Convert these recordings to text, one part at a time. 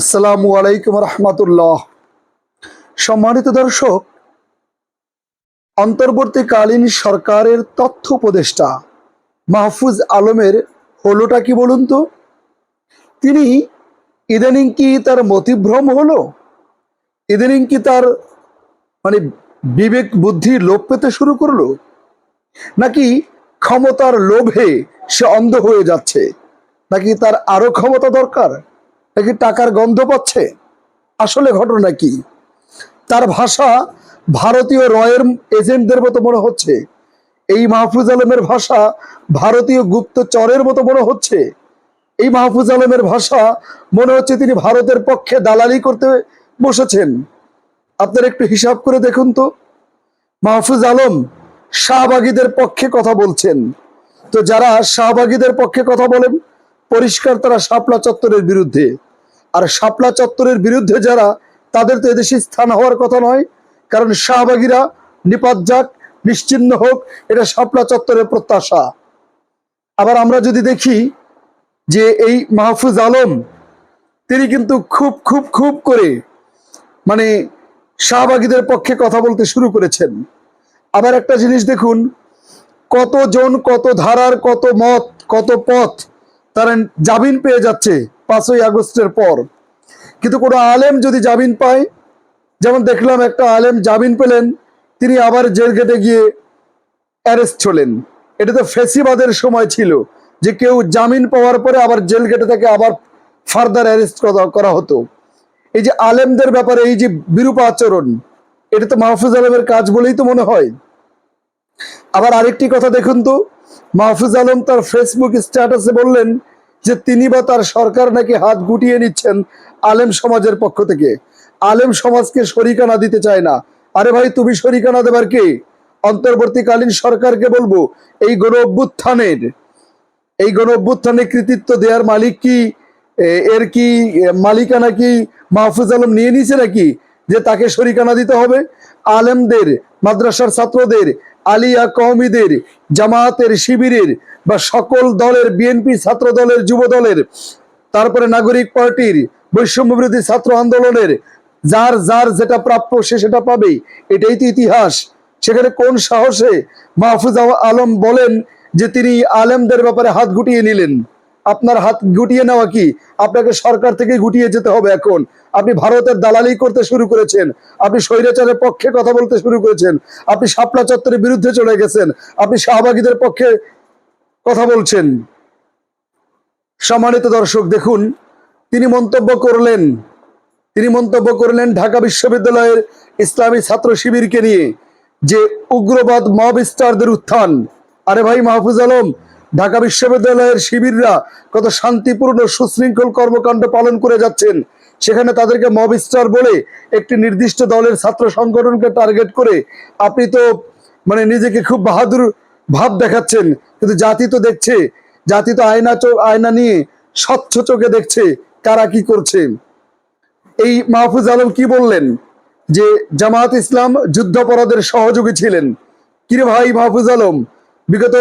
আসসালামু আলাইকুম রহমতুল্লাহ। সম্মানিত দর্শক, অন্তর্বর্তীকালীন সরকারের তথ্য উপদেষ্টা মাহফুজ আলমের হলোটা কি বলুন তো? তিনি ইদানিং কি তার মতিভ্রম হলো? ইদানিং কি তার মানে বিবেক বুদ্ধি লোপ পেতে শুরু করল? নাকি ক্ষমতার লোভে সে অন্ধ হয়ে যাচ্ছে? নাকি তার আরও ক্ষমতা দরকার? নাকি টাকার গন্ধ পাচ্ছে? আসলে ঘটনা কি? তার ভাষা ভারতীয় রয়ের এজেন্টদের মতো মনে হচ্ছে। এই মাহফুজ আলমের ভাষা ভারতীয় গুপ্তচরের মতো মনে হচ্ছে। এই মাহফুজ আলমের ভাষা মনে হচ্ছে তিনি ভারতের পক্ষে দালালি করতে বসেছেন। আপনারা একটু হিসাব করে দেখুন তো। মাহফুজ আলম শাহবাগীদের পক্ষে কথা বলছেন। তো যারা শাহবাগীদের পক্ষে কথা বলেন, পরিষ্কার তারা শাপলা চত্বরের বিরুদ্ধে। আর শাপলা চত্বরের বিরুদ্ধে যারা, তাদের তো এদেশে স্থান হওয়ার কথা নয়। কারণ শাহবাগীরা নিপাত যাক, নিশ্চিন্ন হোক, এটা শাপলা চত্বরের প্রত্যাশা। আবার আমরা যদি দেখি যে এই মাহফুজ আলম, তিনি কিন্তু খুব খুব খুব করে মানে শাহবাগীদের পক্ষে কথা বলতে শুরু করেছেন। আবার একটা জিনিস দেখুন, কতজন, কত ধারার, কত মত, কত পথ তারা জামিন পেয়ে যাচ্ছে পাঁচই আগস্টের পর। কিন্তু কোনো আলেম যদি জামিন পায়, যেমন দেখলাম একটা আলেম জামিন পেলেন, তিনি আবার জেল গেটে গিয়ে অ্যারেস্ট হলেন। এটা তো ফেসিবাদের সময় ছিল যে কেউ জামিন পাওয়ার পরে আবার জেল গেটে থেকে আবার ফার্দার অ্যারেস্ট করা হতো। এই যে আলেমদের ব্যাপারে, এই যে বিরূপ আচরণ, এটা তো মাহফুজ আলমের কাজ বলেই তো মনে হয়। আবার আরেকটি কথা দেখুন তো, মাহফুজ আলম তার ফেসবুক স্ট্যাটাসে বললেন যে তিনি বা তার সরকার নাকি হাত গুটিয়ে নিচ্ছেন আলেম সমাজের পক্ষ থেকে। আলেম সমাজকে শরিকানা দিতে চায় না। আরে ভাই, তুমি শরিকানা দেবার কে? অন্তর্বর্তীকালীন সরকারকে বলব, এই গণ অভ্যুত্থানের এই গণ অভ্যুত্থানে কৃতিত্ব দেওয়ার মালিক কি? এর কি মালিকানা কি মাহফুজ আলম নিয়ে নিছে নাকি? যে তাকে শরিকানা দিতে হবে? আলেমদের, মাদ্রাসার ছাত্রদের, আলিয়া কওমিদের, জামায়াতের শিবিরের বা সকল দলের, বিএনপি ছাত্র দলের যুব দলের তারপরে নাগরিক পার্টির বৈষম্য বিরোধী ছাত্র আন্দোলনের, যার যার যেটা প্রাপ্য সে সেটা পাবে এটাই তো ইতিহাস। সেখানে কোন সাহসে মাহফুজ আলম বলেন যে তিনি আলেমদের ব্যাপারে হাত গুটিয়ে নিলেন? আপনার হাত গুটিয়ে নেওয়া কি? আপনাকে সরকার থেকে গুটিয়ে যেতে হবে এখন। আপনি ভারতের দালালি করতে শুরু করেছেন। আপনি স্বৈরাচারের পক্ষে কথা বলতে শুরু করেছেন। আপনি শাপলা চত্বরের বিরুদ্ধে চলে গেছেন। আপনি শাহবাগীদের পক্ষে কথা বলছেন। সম্মানিত দর্শক, দেখুন তিনি মন্তব্য করলেন, তিনি মন্তব্য করলেন ঢাকা বিশ্ববিদ্যালয়ের ইসলামী ছাত্র শিবিরকে নিয়ে যে উগ্রবাদ মব স্টারদের উত্থান। আরে ভাই মাহফুজ আলম, ঢাকা বিশ্ববিদ্যালয়ের শিবিররা কত শান্তিপূর্ণ সুশৃঙ্খল কর্মকাণ্ড পালন করে যাচ্ছেন, সেখানে তাদেরকে মব স্টার বলে একটি নির্দিষ্ট দলের ছাত্র সংগঠনকে টার্গেট করে আপনি তো মানে নিজেকে খুব বাহাদুর ভাব দেখাচ্ছেন, কিন্তু জাতি তো দেখছে, জাতি তো আয়না চো- আয়না নিয়ে স্বচ্ছ চোখে দেখছে। কারা কি করছে? এই মাহফুজ আলম কি বললেন? যে জামাত ইসলাম যুদ্ধাপরাধের সহযোগী ছিলেন। কিরে ভাই মাহফুজ আলম, বিগত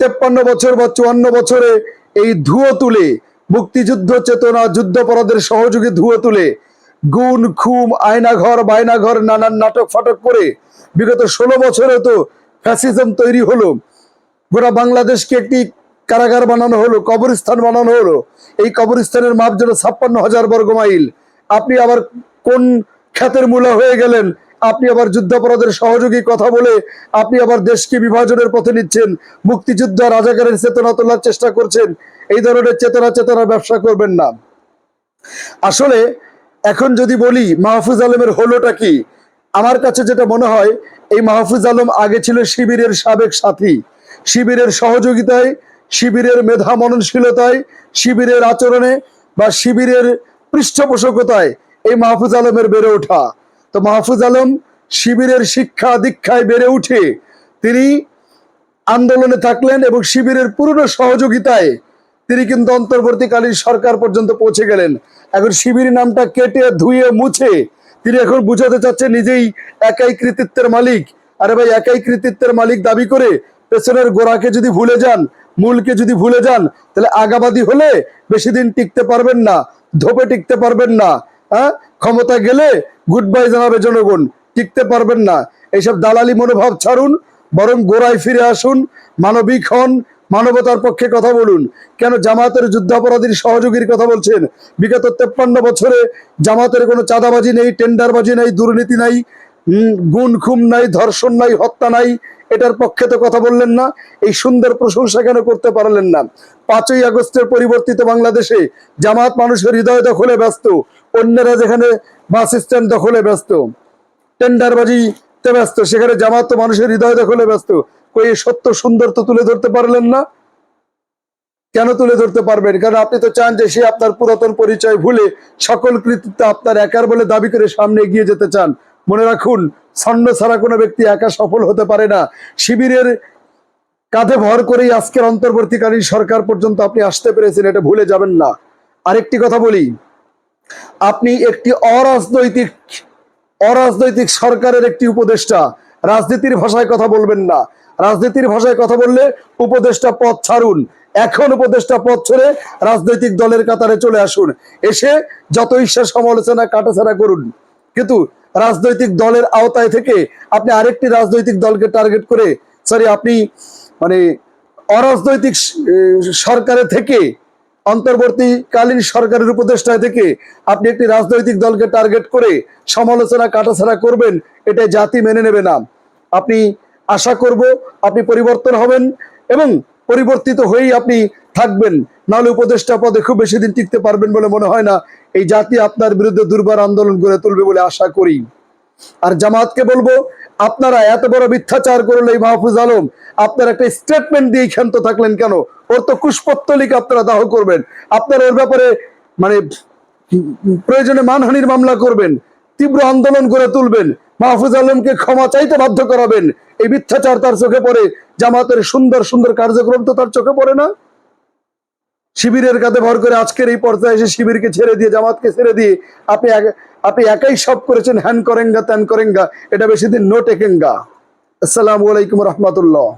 তেপ্পান্ন বছর বা চুয়ান্ন বছরে এই ধুয়ো তুলে, মুক্তিযুদ্ধ চেতনা, যুদ্ধাপরাধের সহযোগী ধুয়ো তুলে, গুণ, খুম, আয়নাঘর, বায়নাঘর, নানান নাটক ফাটক করে বিগত ষোলো বছরে তো ফ্যাসিজম তৈরি হলো। গোটা বাংলাদেশকে একটি কারাগার বানানো হলো, কবরস্থান বানানো হলো। এই কবরস্থানের মাপ যেন ছাপ্পান্ন হাজার বর্গ মাইল। আপনি আবার কোন খ্যাতের মূলা হয়ে গেলেন? আপনি আবার যুদ্ধাপরাধের সহযোগী কথা বলে আপনি আবার দেশকে বিভাজনের পথে নিচ্ছেন। মুক্তিযুদ্ধ রাজাকারের চেতনা তোলার চেষ্টা করছেন। এই ধরনের চেতনা চেতনা ব্যবসা করবেন না। আসলে এখন যদি বলি, মাহফুজ আলমের হলোটা কি? আমার কাছে যেটা মনে হয়, এই মাহফুজ আলম আগে ছিল শিবিরের সাবেক সাথী। শিবিরের সহযোগিতায় শিবিরের মেধা মননশীলতায়, শিবিরের আচরণে বা শিবিরের পৃষ্ঠপোষকতায় এই মাহফুজ আলমের বেড়ে ওঠা। তো মাহফুজ আলম শিবিরের শিক্ষা দীক্ষায় বেড়ে উঠে তিনি আন্দোলনে থাকলেন এবং শিবিরের পুরনো সহযোগিতায় তিনি কিন্তু অন্তর্বর্তীকালীন সরকার পর্যন্ত পৌঁছে গেলেন। এখন শিবির নামটা কেটে, ধুয়ে, মুছে তিনি এখন বুঝাতে চাচ্ছেন নিজেই একাই কৃতিত্বের মালিক। আরে ভাই, একাই কৃতিত্বের মালিক দাবি করে পেছনের গোড়াকে যদি ভুলে যান মূলকে যদি ভুলে যান, তাহলে আগাবাদী হলে বেশি দিন টিকতে পারবেন না, ধোপে টিকতে পারবেন না হ্যাঁ ক্ষমতা গেলে গুড বাই জানাবে জনগণ, টিকতে পারবেন না। এইসব দালালি মনোভাব ছাড়ুন, বরং গোড়ায় ফিরে আসুন, মানবিক হন, মানবতার পক্ষে কথা বলুন। কেন জামাতের যুদ্ধাপরাধীর সহযোগীর কথা বলছেন? বিগত তেপ্পান্ন বছরে জামাতের কোনো চাঁদাবাজি নেই, টেন্ডারবাজি নেই, দুর্নীতি নাই গুণ খুম নাই, ধর্ষণ নাই, হত্যা নাই, এটার পক্ষে তো কথা বললেন না। এই সুন্দর প্রশংসা কেন করতে পারলেন না? পাঁচই আগস্টের পরিবর্তিত বাংলাদেশে জামাত মানুষের হৃদয় দখলে ব্যস্ত, অন্যরা যেখানে বাস স্ট্যান্ড দখলে ব্যস্ত টেন্ডারবাজিতে ব্যস্ত, সেখানে জামাত তো মানুষের হৃদয় দখলে ব্যস্ত। কই এই সত্য সুন্দর তো তুলে ধরতে পারলেন না? কেন তুলে ধরতে পারবেন? কারণ আপনি তো চান যে সে আপনার পুরাতন পরিচয় ভুলে সকল কৃতিত্ব আপনার একার বলে দাবি করে সামনে এগিয়ে যেতে চান। মনে রাখুন ছন্ন ছাড়া কোনো ব্যক্তি একা সফল হতে পারে না। শিবিরের কাঁধে ভর করেই আজকের অন্তর্বর্তীকালীন সরকার পর্যন্ত আপনি আসতে পেরেছেন, এটা ভুলে যাবেন না। আরেকটি কথা বলি, আপনি একটি অরাজনৈতিক অরাজনৈতিক সরকারের একটি উপদেষ্টা। রাজনীতির ভাষায় কথা বলবেন না। রাজনীতির ভাষায় কথা বললে উপদেষ্টা পদ ছাড়ুন। এখন উপদেষ্টা পদ ছেড়ে রাজনৈতিক দলের কাতারে চলে আসুন। এসে যত ইচ্ছা সমালোচনা কাটাছাড়া করুন। কিন্তু রাজনৈতিক দলের আওতায় থেকে আপনি আরেকটি রাজনৈতিক দলকে টার্গেট করে সরি আপনি মানে অরাজনৈতিক স- এ, সরকারে থেকে অন্তর্বর্তীকালীন সরকারের উপদেষ্টায় থেকে আপনি একটি রাজনৈতিক দলকে টার্গেট করে সমালোচনা কাটাছাড়া করবেন এটা জাতি মেনে নেবে না। আপনি আশা করব আপনি পরিবর্তন হবেন এবং পরিবর্তিত হয়েই আপনি থাকবেন। নাহলে উপদেষ্টা পদে খুব বেশি দিন টিকতে পারবেন বলে মনে হয় না। এই জাতি আপনার বিরুদ্ধে দুর্বার আন্দোলন গড়ে তুলবে বলে আশা করি। আর জামাতকে বলব, আপনারা এত বড় মিথ্যাচার করলে এই মাহফুজ আলম, আপনার একটা স্টেটমেন্ট দিয়ে ক্ষান্ত থাকলেন কেন? ওর তো কুশপত্তলিকে আপনারা দাহ করবেন। আপনারা ওর ব্যাপারে মানে প্রয়োজনে মানহানির মামলা করবেন, তীব্র আন্দোলন করে তুলবেন, মাহফুজ আলমকে ক্ষমা চাইতে বাধ্য করাবেন। এই মিথ্যাচার তার চোখে পড়ে, জামাতের সুন্দর সুন্দর কার্যক্রম তো তার চোখে পড়ে না? শিবিরের কাছে ভর করে আজকের এই পর্যায়ে এসে শিবিরকে ছেড়ে দিয়ে, জামাতকে ছেড়ে দিয়ে আপনি আপনি একাই সব করেছেন, হ্যান করেঙ্গা, ত্যান করেঙ্গা, এটা বেশি দিন নো টেকেঙ্গা আসসালামু আলাইকুম রহমতুল্লাহ।